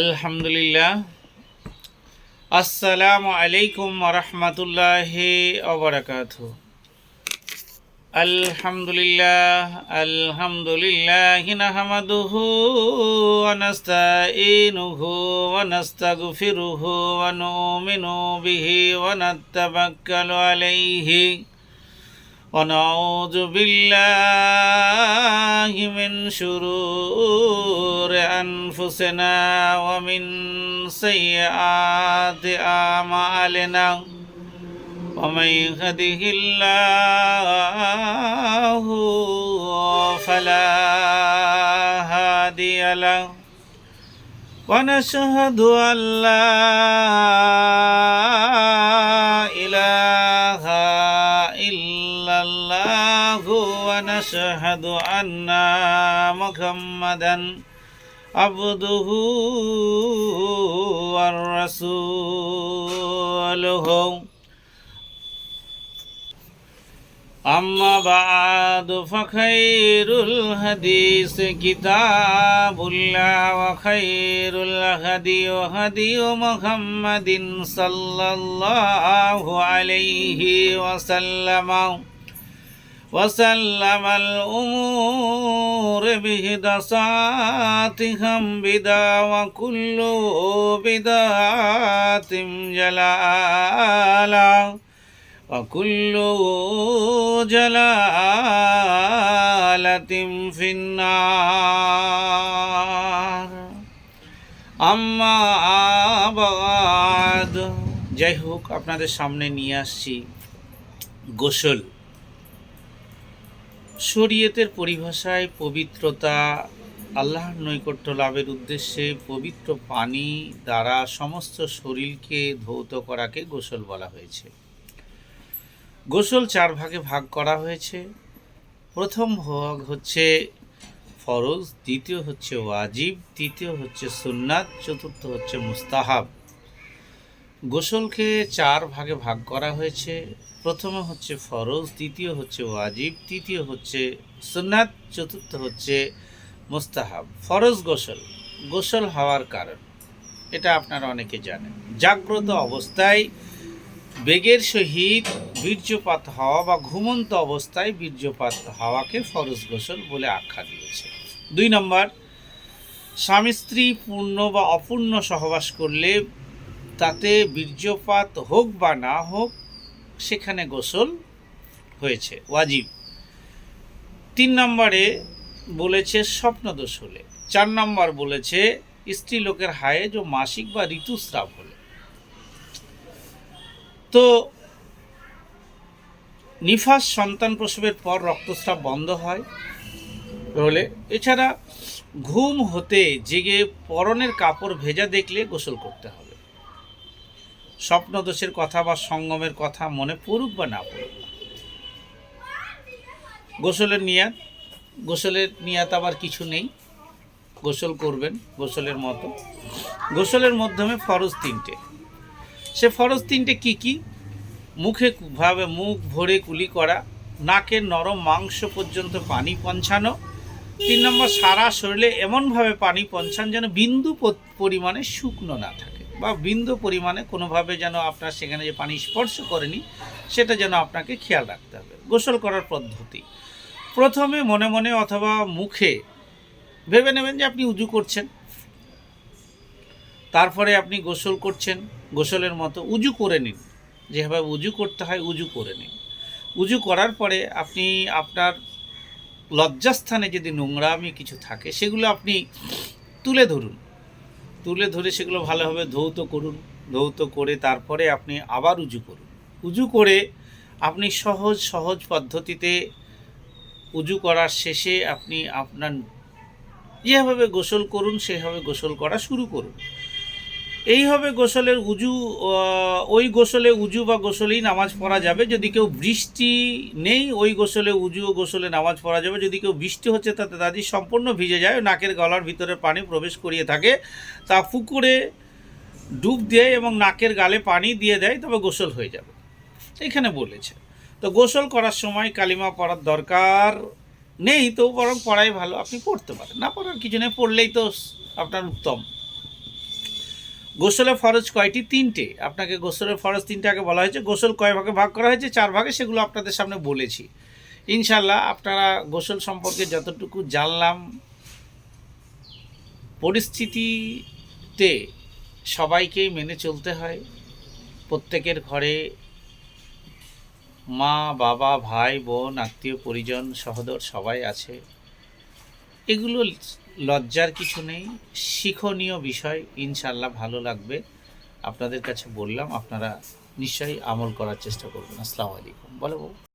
আলহামদুলিল্লাহ। আসসালামু আলাইকুম রহমতুল্লাহি ওবরাকাত আলহামদুলিল্লাহ আলহামদুলিল্লাহ নাহমাদুহু ওয়া নাস্তাঈনুহু ওয়া নাস্তাগফিরুহু ওয়া নুমিনু বিহি ওয়া নাতাওয়াক্কালু আলাইহি। ونعوذ بالله من شرور أنفسنا ومن سيئات أعمالنا ومن يهده الله فلا هادي له ونشهد أن لا إله إلا الله ونشهد أن محمدا عبده ورسوله. أما بعد فخير الحديث كتاب الله وخير الهدي هدي محمد صلى الله عليه وسلم. وسلم الأمور بهدساتهم بدا وكل بدعة جلالة وكل جلالة في النار আম্মা আবাদ যাই হোক আপনাদের সামনে নিয়ে আসছি গোসল শরীয়তের পরিভাষায় পবিত্রতা আল্লাহর নৈকট্য লাভের উদ্দেশ্যে পবিত্র পানি দ্বারা সমস্ত শরীরকে ধৌত করাকে গোসল বলা হয়েছে। গোসল চার ভাগে ভাগ করা হয়েছে। প্রথম ভাগ হচ্ছে ফরজ, দ্বিতীয় হচ্ছে ওয়াজিব, তৃতীয় হচ্ছে সুন্নাত, চতুর্থ হচ্ছে মুস্তাহাব। গোসলকে চার ভাগে ভাগ করা হয়েছে। প্রথমে হচ্ছে ফরজ, দ্বিতীয় হচ্ছে ওয়াজিব, তৃতীয় হচ্ছে সুন্নাত, চতুর্থ হচ্ছে মুস্তাহাব। ফরজ গোসল গোসল হওয়ার কারণ, এটা আপনারা অনেকে জানেন। জাগ্রত অবস্থায় বেগের সহিত বীর্যপাত হওয়া বা ঘুমন্ত অবস্থায় বীর্যপাত হওয়াকে ফরজ গোসল বলে আখ্যা দিয়েছে। দুই নম্বর, স্বামী স্ত্রী পূর্ণ বা অপূর্ণ সহবাস করলে তাতে বীর্যপাত হোক বা না হোক, সেখানে গোসল হয়েছে, ওয়াজিব। তিন নম্বরে বলেছে স্বপ্নদোষ হলে চার নম্বর বলেছে স্ত্রী লোকের হায়েজ ও মাসিক বা ঋতুস্রাব হলে। তো নিফাস সন্তান প্রসবের পর রক্তস্রাব বন্ধ হয়। হলে এছাড়া ঘুম হতে, জেগে পরনের কাপড় ভেজা দেখলে গোসল করতে হবে স্বপ্নদোষের কথা বা সঙ্গমের কথা মনে পড়ুক বা না পড়ুক। গোসলের নিয়াত গোসলের নিয়াত আবার কিছু নেই। গোসল করবেন, গোসলের মতো। গোসলের মাধ্যমে ফরজ তিনটে। সে ফরজ তিনটে কি কি? মুখে ভাবে মুখ ভরে কুলি করা, নাকের নরম মাংস পর্যন্ত পানি পৌঁছানো তিন নম্বর সারা শরীরে এমনভাবে পানি পৌঁছান যেন বিন্দু পরিমাণে শুকনো না থাকে। বা বিন্দু পরিমাণে কোনোভাবে যেন আপনার সেখানে যে পানি স্পর্শ করেনি, সেটা যেন আপনাকে খেয়াল রাখতে হবে। গোসল করার পদ্ধতি। প্রথমে মনে মনে অথবা মুখে ভেবে নেবেন যে আপনি উজু করছেন। তারপরে আপনি গোসল করছেন, গোসলের মতো উজু করে নিন। যেভাবে উজু করতে হয় উজু করে নিন। উজু করার পরে আপনি আপনার লজ্জাস্থানে যদি নোংরামি কিছু থাকে, সেগুলো আপনি তুলে ধরুন। তুলে ধরে সেগুলো ভালোভাবে ধৌত করুন, ধৌত করে তারপরে আপনি আবার উজু করুন। উজু করে আপনি সহজ সহজ পদ্ধতিতে উজু করার শেষে আপনি আপনার যেভাবে গোসল করুন, সেভাবে গোসল করা শুরু করুন। এইভাবে গোসলের উজু ওই গোসলে উজু বা গোসলেই নামাজ পড়া যাবে। যদি কেউ বৃষ্টি নেই, ওই গোসলে উজু ও গোসলে নামাজ পড়া যাবে। যদি কেউ বৃষ্টি হচ্ছে, তাতে দাদি সম্পূর্ণ ভিজে যায়, নাকের গলার ভিতরে পানি প্রবেশ করিয়ে থাকে। তা পুকুরে ডুব দেয় এবং নাকের গালে পানি দিয়ে দেয়, তবে গোসল হয়ে যাবে। এখানে বলেছে। তো গোসল করার সময় কালিমা পড়ার দরকার নেই তো বরং পড়াই ভালো। আপনি পড়তে পারেন, না পড়ার কিছু নেই, পড়লেই তো আপনার উত্তম। গোসলে ফরজ কয়টি? তিনটে। আপনাকে গোসলের ফরজ তিনটে আগে বলা হয়েছে। গোসল কয় ভাগে ভাগ করা হয়েছে? চার ভাগে, সেগুলো আপনাদের সামনে বলেছি। ইনশাল্লাহ আপনারা গোসল সম্পর্কে যতটুকু জানলাম, পরিস্থিতিতে সবাইকেই মেনে চলতে হয়। প্রত্যেকের ঘরে মা, বাবা, ভাই, বোন, আত্মীয়, পরিজন, সহোদর সবাই আছে। এগুলো লজ্জার কিছু নেই। শিক্ষণীয় বিষয় ইনশাল্লাহ ভালো লাগবে। আপনাদের কাছে বললাম, আপনারা নিশ্চয়ই আমল করার চেষ্টা করবেন। আসসালামু আলাইকুম। বলো।